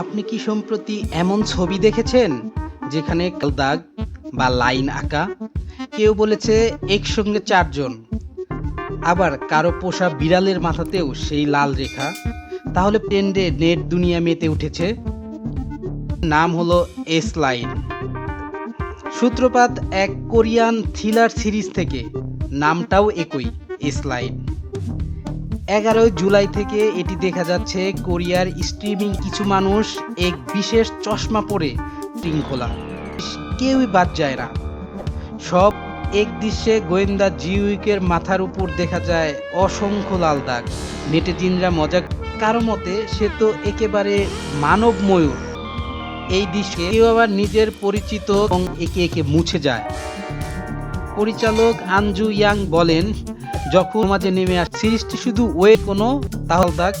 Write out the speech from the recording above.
আপনি কি সম্প্রতি এমন ছবি দেখেছেন? যেখানে দাগ বা লাইন আঁকা, কেউ বলেছে একসঙ্গে চারজন। আবার কারও পোষা বিড়ালের মাথাতেও সেই লাল রেখা, তাহলে ট্রেন্ডে নেট দুনিয়া মেতে উঠেছে। নাম হলো এস লাইন। সূত্রপাত এক কোরিয়ান থ্রিলার সিরিজ থেকে, নামটাও একই, এস লাইন। এগারোই জুলাই থেকে এটি দেখা যাচ্ছে কোরিয়ার স্ট্রিমিং কিছু মানুষ এক বিশেষ চশমা পরে শৃঙ্খলা। কেউই বাদ যায় না। সব এক দৃশ্যে গোয়েন্দা জিউইকের মাথার উপর দেখা যায় অসংখ্য লাল দাগ। নেটিজিনরা মজা কারও মতে সে তো একেবারে মানব ময়ূর এই দৃশ্যে কেউ আবার নিজের পরিচিত এবং একে একে মুছে যায়। পরিচালক আঞ্জু ইয়াং বলেন যখন মাঝে নেমে আস সিরিজটি শুধু ওয়ে কোনো তাহল দাগ